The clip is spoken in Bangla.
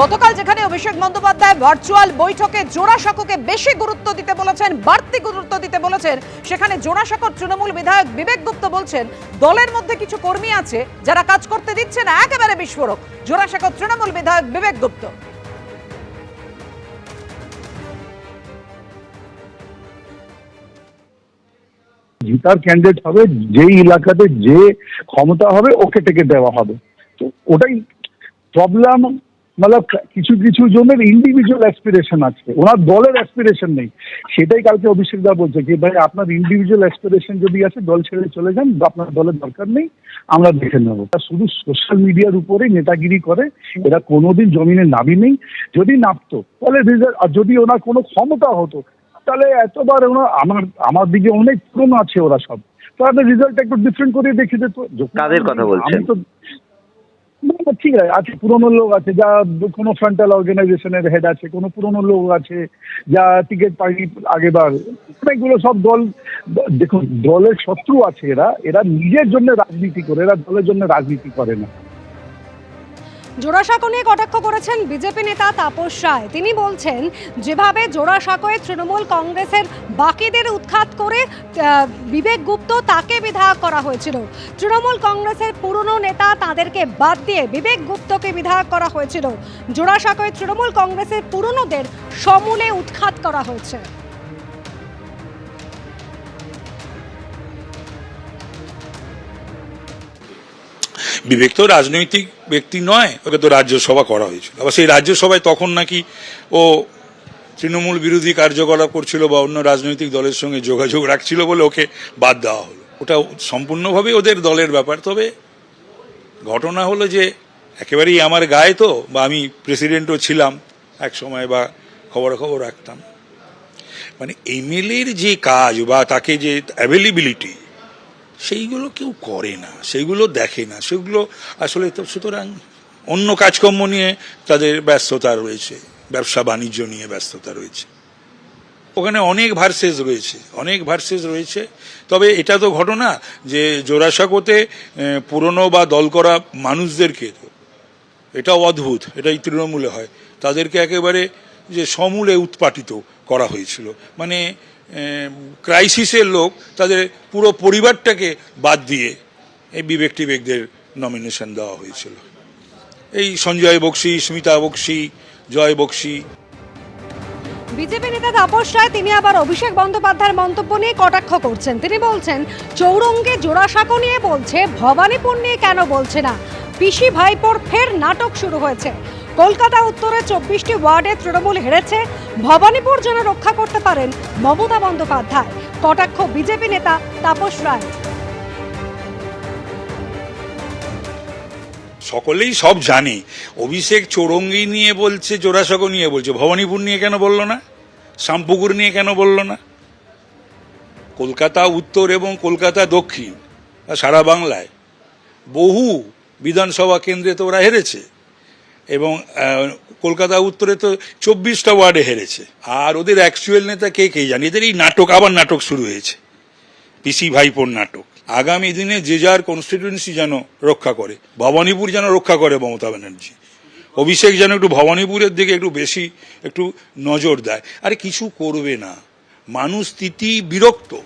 গতকাল যেখানে অভিষেক বন্দ্যোপাধ্যায় ভার্চুয়াল বৈঠকে জোড়াসাঁকোকে বেশি গুরুত্ব দিতে বলেছেন, বাড়তি গুরুত্ব দিতে বলেছেন, সেখানে জোড়াসাঁকোর তৃণমূল বিধায়ক বিবেক গুপ্ত বলছেন, দলের মধ্যে কিছু কর্মী আছে যারা কাজ করতে দিচ্ছে না, একেবারে বিস্ফোরক। জোড়াসাঁকোর তৃণমূল বিধায়ক বিবেক গুপ্ত। জিতার ক্যান্ডিডেট হবে, যেই এলাকাতে যে ক্ষমতা হবে, ওকে টেকে দেওয়া হবে। তো ওটাই প্রবলেম মানে কিছু কিছু জনের ইন্ডিভিজুয়াল অ্যাসপিরেশন আছে। ওনার দলের অ্যাসপিরেশন নেই। সেটাই কালকে অভিষেক দা বলছে যে ভাই আপনার ইন্ডিভিজুয়াল অ্যাসপিরেশন যদি আছে দল ছেড়ে চলে যান আপনার দলের দরকার নেই আমরা দেখে নেব। তা শুধু সোশ্যাল মিডিয়ার উপরেই নেতাগিরি করে এরা কোনোদিন জমিনে নাবি নেই। যদি নামতো তাহলে রেজাল্ট আর যদি ওনার কোনো ক্ষমতা হতো তাহলে এতবার ওনার আমার আমার দিকে অনেক পুরনো আছে ওরা সব। তাহলে রেজাল্ট একটু ডিফারেন্ট করে দেখে যখন কাদের কথা বলছেন? ঠিক আছে আছে, পুরনো লোক আছে, যা কোনো ফ্রন্টাল অর্গানাইজেশনের হেড আছে, কোনো পুরনো লোক আছে, যা টিকিট পাইনি আগেবার। অনেকগুলো সব দল, দেখুন, দলের শত্রু আছে এরা এরা নিজের জন্য রাজনীতি করে, এরা দলের জন্য রাজনীতি করে না। জোড়াসাঁকো নিয়ে কটাক্ষ করেছেন বিজেপি নেতা তাপস রায়। তিনি বলছেন, যেভাবে জোড়াসাঁকোয় তৃণমূল কংগ্রেসের বাকিদের উৎখাত করে বিবেক গুপ্ত তাকে বিধায়ক করা হয়েছিল। তৃণমূল কংগ্রেসের পুরনো নেতা তাদেরকে বাদ দিয়ে বিবেক গুপ্তকে বিধায়ক করা হয়েছিল। জোড়াসাঁকোয় তৃণমূল কংগ্রেসের পুরনোদের সমূলে উৎখাত করা হয়েছে। বিবেক তো রাজনৈতিক ব্যক্তি নয়, ওকে তো রাজ্যসভা করা হয়েছিল। আবার সেই রাজ্যসভায় তখন নাকি ও তৃণমূল বিরোধী কার্যকলাপ করছিল বা অন্য রাজনৈতিক দলের সঙ্গে যোগাযোগ রাখছিল বলে ওকে বাদ দেওয়া হলো। ওটা সম্পূর্ণভাবে ওদের দলের ব্যাপার। তবে ঘটনা হলো যে একেবারেই আমার গায়ে তো, বা আমি প্রেসিডেন্টও ছিলাম এক সময় বা খবরাখবর রাখতাম। মানে এমএলএর যে কাজ বা তাকে যে অ্যাভেলেবিলিটি সেইগুলো কেউ করে না, সেইগুলো দেখে না, সেগুলো আসলে তো সুতরাং অন্য কাজকর্ম নিয়ে তাদের ব্যস্ততা রয়েছে, ব্যবসা বাণিজ্য নিয়ে ব্যস্ততা রয়েছে। ওখানে অনেক ভার্সেস রয়েছে, অনেক ভার্সেস রয়েছে। তবে এটা তো ঘটনা যে জোড়াসাঁকোতে পুরনো বা দল করা মানুষদেরকে তো এটাও অদ্ভুত, এটাই তৃণমূলে হয়। তাদেরকে একেবারে যে সমূলে উৎপাটিত করা হয়েছিল। মানে ক্রাইসিসের লোক তাদের পুরো পরিবারটাকে বাদ দিয়ে এই বিবেক টিবেকদের নমিনেশন দেওয়া হয়েছিল। এই সঞ্জয় বক্সি, স্মিতা বক্সি, জয় বক্সি। বিজেপি নেতা তাপস রায়, তিনি আবার অভিষেক বন্দ্যোপাধ্যায়ের মন্তব্য নিয়ে কটাক্ষ করছেন। তিনি বলছেন, চৌরঙ্গে জোড়াসাঁকো নিয়ে বলছে, ভবানীপুর নিয়ে কেন বলছে না? পিসি ভাইপোর ফের নাটক শুরু হয়েছে। কলকাতা উত্তরে চব্বিশটি ওয়ার্ডে তৃণমূল হেরেছে। ভবানীপুর যেন রক্ষা করতে পারেন মমতা বন্দ্যোপাধ্যায়। কটাক্ষ বিজেপি নেতা তাপস রায়। সকলেই সব জানে। অভিষেক চৌরঙ্গি নিয়ে বলছে জোড়াসাঁকো নিয়ে বলছে। ভবানীপুর নিয়ে কেন বলল না? শামপুকুর নিয়ে কেন বলল না? কলকাতা উত্তর এবং কলকাতা দক্ষিণ, সারা বাংলায় বহু বিধানসভা কেন্দ্রে তো ওরা হেরেছে। এবং কলকাতা উত্তরে তো চব্বিশটা ওয়ার্ডে হেরেছে। আর ওদের অ্যাকচুয়াল নেতা কে কে জানি? এদের এই নাটক, আবার নাটক শুরু হয়েছে। পিসি ভাইপোর নাটক। আগামী দিনে যে যার কনস্টিটুয়েন্সি যেন রক্ষা করে। ভবানীপুর যেন রক্ষা করে মমতা ব্যানার্জি। অভিষেক যেন একটু ভবানীপুরের দিকে একটু বেশি একটু নজর দেয়। আরে কিছু করবে না। মানুষ তিতি বিরক্ত।